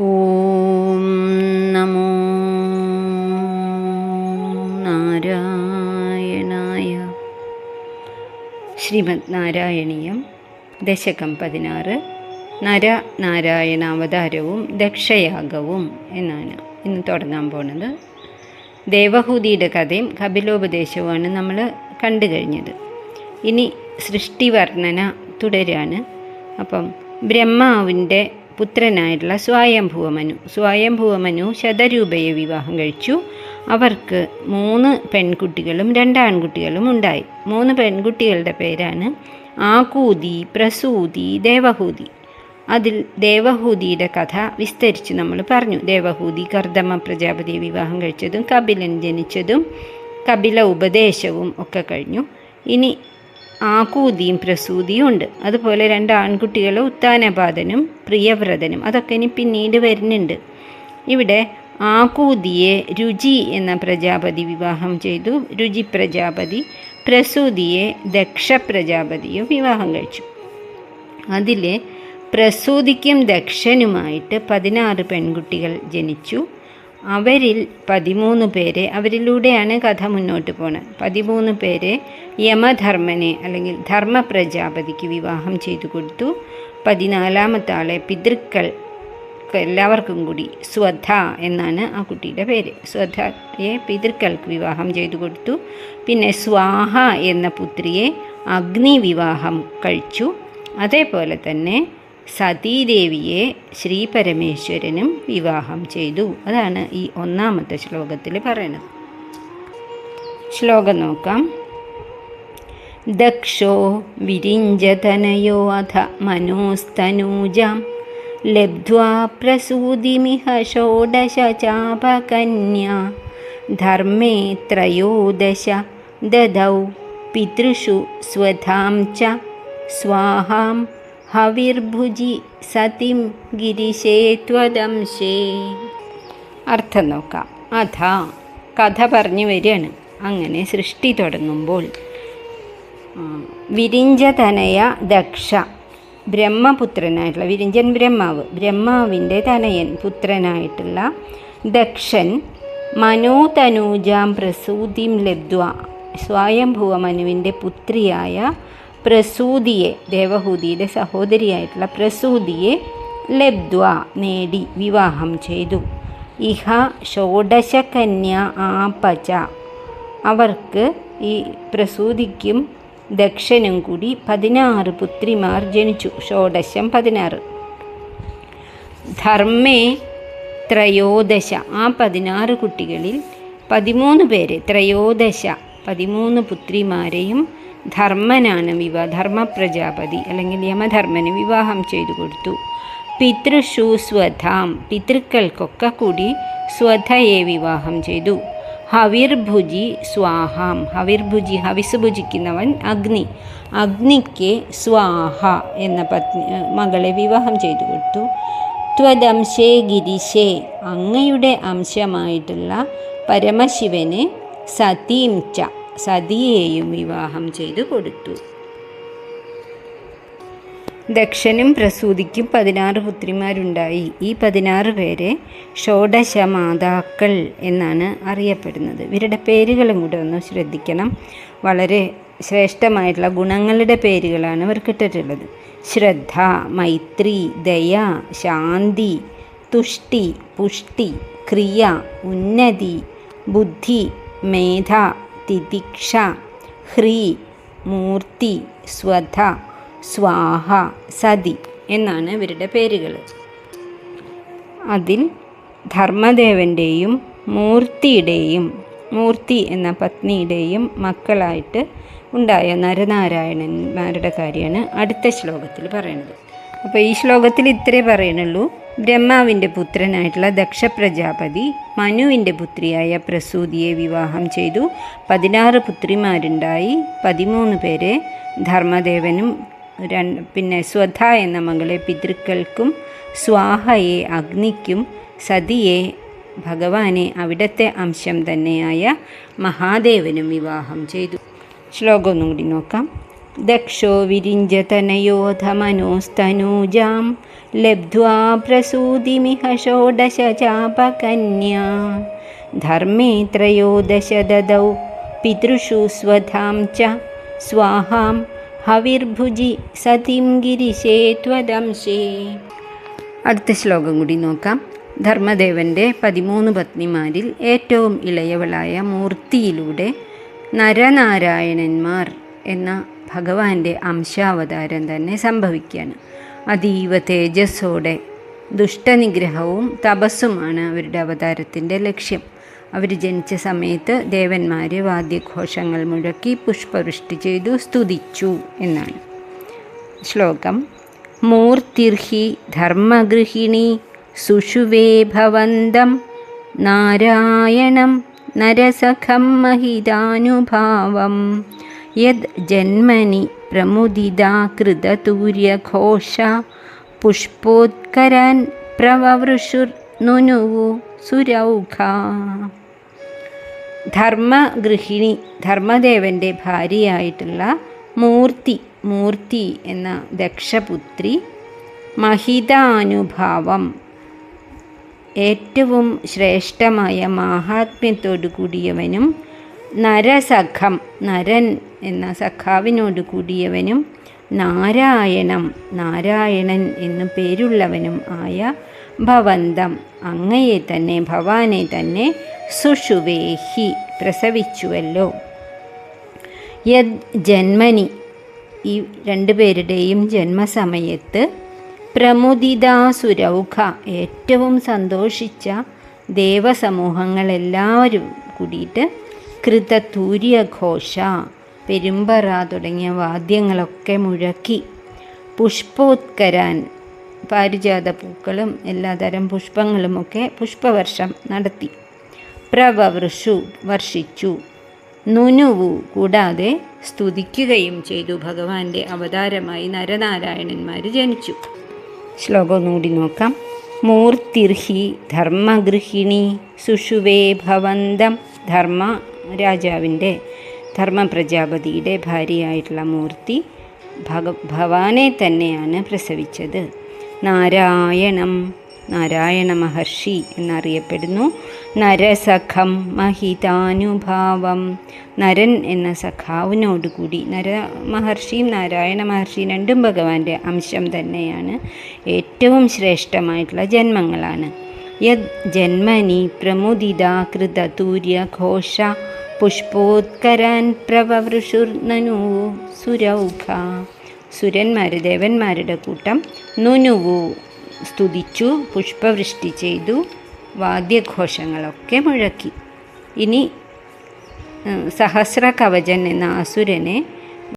ഓം നമോ നാരായണായ. ശ്രീമദ് നാരായണീയം ദശകം പതിനാറ്. നര നാരായണ അവതാരവും ദക്ഷയാഗവും എന്നാണ് ഇന്ന് തുടങ്ങാൻ പോണത്. ദേവഹൂതിയുടെ കഥയും കപിലോപദേശവുമാണ് നമ്മൾ കണ്ടു കഴിഞ്ഞത്. ഇനി സൃഷ്ടിവർണന തുടരാണ്. അപ്പം ബ്രഹ്മാവിന്റെ പുത്രനായിട്ടുള്ള സ്വയംഭൂവമനു. സ്വയംഭൂവമനു ശതരൂപയെ വിവാഹം കഴിച്ചു. അവർക്ക് മൂന്ന് പെൺകുട്ടികളും രണ്ട് ആൺകുട്ടികളും ഉണ്ടായി. മൂന്ന് പെൺകുട്ടികളുടെ പേരാണ് ആകൂതി പ്രസൂതി ദേവഹൂതി. അതിൽ ദേവഹൂതിയുടെ കഥ വിസ്തരിച്ച് നമ്മൾ പറഞ്ഞു. ദേവഹൂതി കർദമ പ്രജാപതിയെ വിവാഹം കഴിച്ചതും കപിലൻ ജനിച്ചതും കപില ഉപദേശവും ഒക്കെ കഴിഞ്ഞു. ഇനി ആകൂതിയും പ്രസൂതിയും ഉണ്ട്. അതുപോലെ രണ്ട് ആൺകുട്ടികൾ ഉത്താനപാതനും പ്രിയവ്രതനും. അതൊക്കെ ഇനി പിന്നീട് വരുന്നുണ്ട്. ഇവിടെ ആകൂതിയെ രുചി എന്ന പ്രജാപതി വിവാഹം ചെയ്തു. രുചി പ്രജാപതി പ്രസൂതിയെ ദക്ഷ പ്രജാപതിയും വിവാഹം കഴിച്ചു. അതിലെ പ്രസൂതിക്കും ദക്ഷനുമായിട്ട് പതിനാറ് പെൺകുട്ടികൾ ജനിച്ചു. അവരിൽ പതിമൂന്ന് പേരെ അവരിലൂടെയാണ് കഥ മുന്നോട്ട് പോണത്. പതിമൂന്ന് പേരെ യമധർമ്മനെ അല്ലെങ്കിൽ ധർമ്മ പ്രജാപതിക്ക് വിവാഹം ചെയ്തു കൊടുത്തു. പതിനാലാമത്തെ ആളെ പിതൃക്കൾ എല്ലാവർക്കും കൂടി സ്വധ എന്നാണ് ആ കുട്ടിയുടെ പേര്. സ്വധയെ പിതൃക്കൾക്ക് വിവാഹം ചെയ്തു കൊടുത്തു. പിന്നെ സ്വാഹ എന്ന പുത്രിയെ അഗ്നി വിവാഹം കഴിച്ചു. അതേപോലെ തന്നെ സതീദേവിയെ ശ്രീ പരമേശ്വരനും വിവാഹം ചെയ്തു. അതാണ് ഈ ഒന്നാമത്തെ ശ്ലോകത്തിൽ പറയുന്നത്. ശ്ലോകം നോക്കാം. ദക്ഷോ വിരിഞ്ചതനയോ അധ മനോസ്തനൂജാം ലബ്ധ്വാ പ്രസൂതിമിഹ ഷോഡശ ചാപകന്യ ധർമ്മേ ത്രയോദശ ദദൗ പിതൃഷു സ്വധാം ച സ്വാഹാം ഹവിർഭുജി സതിം ഗിരിശേ ത്വദംശേ. അർത്ഥം നോക്കാം. അഥാ കഥ പറഞ്ഞു വരികയാണ്. അങ്ങനെ സൃഷ്ടി തുടങ്ങുമ്പോൾ വിരിഞ്ചതനയ ദക്ഷ ബ്രഹ്മപുത്രനായിട്ടുള്ള വിരിഞ്ചൻ ബ്രഹ്മാവ് ബ്രഹ്മാവിന്റെ തനയൻ പുത്രനായിട്ടുള്ള ദക്ഷൻ മനോതനൂജാം പ്രസൂതിം ലബ്ധ്വ സ്വയംഭുവ മനുവിന്റെ പുത്രിയായ പ്രസൂതിയെ ദേവഹൂതിയുടെ സഹോദരിയായിട്ടുള്ള പ്രസൂതിയെ ലബ്ധ്വ നേടി വിവാഹം ചെയ്തു. ഇഹ ഷോഡശകന്യ ആപച. അവർക്ക് ഈ പ്രസൂതിക്കും ദക്ഷനും കൂടി പതിനാറ് പുത്രിമാർ ജനിച്ചു. ഷോഡശം പതിനാറ്. ധർമ്മേ ത്രയോദശ. ആ പതിനാറ് കുട്ടികളിൽ പതിമൂന്ന് പേര് ത്രയോദശ പതിമൂന്ന് പുത്രിമാരെയും ധർമ്മനാണ് വിവാഹ ധർമ്മ പ്രജാപതി അല്ലെങ്കിൽ യമധർമ്മന് വിവാഹം ചെയ്തു കൊടുത്തു. പിതൃഷു സ്വധാം പിതൃക്കൾക്കൊക്കെ കൂടി സ്വധയെ വിവാഹം ചെയ്തു. ഹവിർഭുജി സ്വാഹാം ഹവിർഭുജി ഹവിസ് ഭുജിക്കുന്നവൻ അഗ്നി. അഗ്നിക്ക് സ്വാഹ എന്ന പത്നി മകളെ വിവാഹം ചെയ്തു കൊടുത്തു. ത്വദംശേ ഗിരിശേ അങ്ങയുടെ അംശമായിട്ടുള്ള പരമശിവന് സതീം ച. സതിയെയും വിവാഹം ചെയ്തു കൊടുത്തു. ദക്ഷനും പ്രസൂതിക്കും പതിനാറ് പുത്രിമാരുണ്ടായി. ഈ പതിനാറ് പേരെ ഷോഡശ മാതാക്കൾ എന്നാണ് അറിയപ്പെടുന്നത്. ഇവരുടെ പേരുകളും കൂടെ ഒന്ന് ശ്രദ്ധിക്കണം. വളരെ ശ്രേഷ്ഠമായിട്ടുള്ള ഗുണങ്ങളുടെ പേരുകളാണ് അവർക്ക് ഇട്ടിട്ടുള്ളത് ശ്രദ്ധ മൈത്രി ദയ ശാന്തി തുഷ്ടി പുഷ്ടി ക്രിയ ഉന്നതി ബുദ്ധി മേധ തിതിക്ഷ ഹ്രീ മൂർത്തി സ്വധ സ്വാഹ സതി എന്നാണ് ഇവരുടെ പേരുകൾ. അതിൽ ധർമ്മദേവന്റെയും മൂർത്തിയുടെയും മൂർത്തി എന്ന പത്നിയുടെയും മക്കളായിട്ട് ഉണ്ടായ നരനാരായണന്മാരുടെ കാര്യമാണ് അടുത്ത ശ്ലോകത്തിൽ പറയുന്നത്. അപ്പോൾ ഈ ശ്ലോകത്തിൽ ഇത്രേ പറയണുള്ളൂ ബ്രഹ്മാവിന്റെ പുത്രനായിട്ടുള്ള ദക്ഷ പ്രജാപതി മനുവിന്റെ പുത്രിയായ പ്രസൂതിയെ വിവാഹം ചെയ്തു. പതിനാറ് പുത്രിമാരുണ്ടായി. പതിമൂന്ന് പേരെ ധർമ്മദേവനും രണ്ട് പിന്നെ സ്വധ എന്ന മകളെ പിതൃക്കൾക്കും സ്വാഹയെ അഗ്നിക്കും സതിയെ ഭഗവാനെ അവിടത്തെ അംശം തന്നെയായ മഹാദേവനും വിവാഹം ചെയ്തു. ശ്ലോകം ഒന്നും കൂടി നോക്കാം. ദക്ഷോ വിരിഞ്ചതനയോധമനോസ്തനൂജാം. ലബ്ധ്വാ പ്രസൂതിമിഹ ഷോഡശചാപകന്യാ ധർമ്മേ ത്രയോദശ ദദൗ പിതൃഷു സ്വധാം ച. സ്വാഹാം ഹവിർഭുജി സതിം ഗിരിശേ ത്വദംശേ. അടുത്ത ശ്ലോകം കൂടി നോക്കാം. ധർമ്മദേവന്റെ പതിമൂന്ന് പത്നിമാരിൽ ഏറ്റവും ഇളയവളായ മൂർത്തിയിലൂടെ നരനാരായണന്മാർ എന്ന ഭഗവാന്റെ അംശാവതാരം തന്നെ സംഭവിക്കുകയാണ്. അതീവ തേജസ്സോടെ ദുഷ്ടനിഗ്രഹവും തപസ്സുമാണ് അവരുടെ അവതാരത്തിന്റെ ലക്ഷ്യം. അവർ ജനിച്ച സമയത്ത് ദേവന്മാർ വാദ്യഘോഷങ്ങൾ മുഴക്കി പുഷ്പവൃഷ്ടി ചെയ്തു സ്തുതിച്ചു എന്നാണ്. ശ്ലോകം മൂർത്തിർഹി ധർമ്മഗൃഹിണി സുഷുവേ ഭവന്തം നാരായണം നരസഖം മഹിതാനുഭാവം യദ് ജന്മനി പ്രമുദിതാ കൃതതൂര്യഘോഷ പുഷ്പോത്കരാൻ പ്രവവൃഷുർ നുനുവു സുരൗഘ. ധർമ്മഗൃഹിണി ധർമ്മദേവന്റെ ഭാര്യയായിട്ടുള്ള മൂർത്തി മൂർത്തി എന്ന ദക്ഷപുത്രി മഹിതാനുഭാവം ഏറ്റവും ശ്രേഷ്ഠമായ മാഹാത്മ്യത്തോടു കൂടിയവനും നരസഖം നരൻ എന്ന സഖാവിനോട് കൂടിയവനും നാരായണം നാരായണൻ എന്നു പേരുള്ളവനും ആയ ഭവന്തം. അങ്ങയെ തന്നെ ഭവാനെ തന്നെ സുഷുവേഹി പ്രസവിച്ചുവല്ലോ. യദ് ജന്മനി. ഈ രണ്ടുപേരുടെയും ജന്മസമയത്ത് പ്രമുദിതാസുരൗഖ ഏറ്റവും സന്തോഷിച്ച ദേവസമൂഹങ്ങളെല്ലാവരും കൂടിയിട്ട് കൃതതൂര്യഘോഷ പെരുമ്പറ തുടങ്ങിയ വാദ്യങ്ങളൊക്കെ മുഴക്കി. പുഷ്പോത്കരാൻ പാരിജാത പൂക്കളും എല്ലാതരം പുഷ്പങ്ങളുമൊക്കെ പുഷ്പവർഷം നടത്തി. പ്രവവൃഷു വർഷിച്ചു. നുനുവു കൂടാതെ സ്തുതിക്കുകയും ചെയ്തു. ഭഗവാന്റെ അവതാരമായി നരനാരായണന്മാർ ജനിച്ചു. ശ്ലോകം ഒന്നുകൂടി നോക്കാം. മൂർത്തിർഹി ധർമ്മഗൃഹിണി സുഷുവേ ഭവന്തം ധർമ്മ രാജാവിന്റെ ധർമ്മ പ്രജാപതിയുടെ ഭാര്യയായിട്ടുള്ള മൂർത്തി ഭഗ ഭവാനെ തന്നെയാണ് പ്രസവിച്ചത്. നാരായണം നാരായണ മഹർഷി എന്നറിയപ്പെടുന്നു. നരസഖം മഹിതാനുഭാവം. നരൻ എന്ന സഖാവിനോടുകൂടി നര മഹർഷിയും നാരായണ മഹർഷിയും രണ്ടും ഭഗവാന്റെ അംശം തന്നെയാണ്. ഏറ്റവും ശ്രേഷ്ഠമായിട്ടുള്ള ജന്മങ്ങളാണ്. യത് ജന്മനി പ്രമുദിത കൃത തൂര്യ ഘോഷ പുഷ്പോത്കരാൻ പ്രവവൃഷുർനനു സുരൗഖ. സുരന്മാർ ദേവന്മാരുടെ കൂട്ടം നുനുവു സ്തുതിച്ചു പുഷ്പവൃഷ്ടി ചെയ്തു വാദ്യഘോഷങ്ങളൊക്കെ മുഴക്കി. ഇനി സഹസ്ര കവചൻ എന്ന അസുരനെ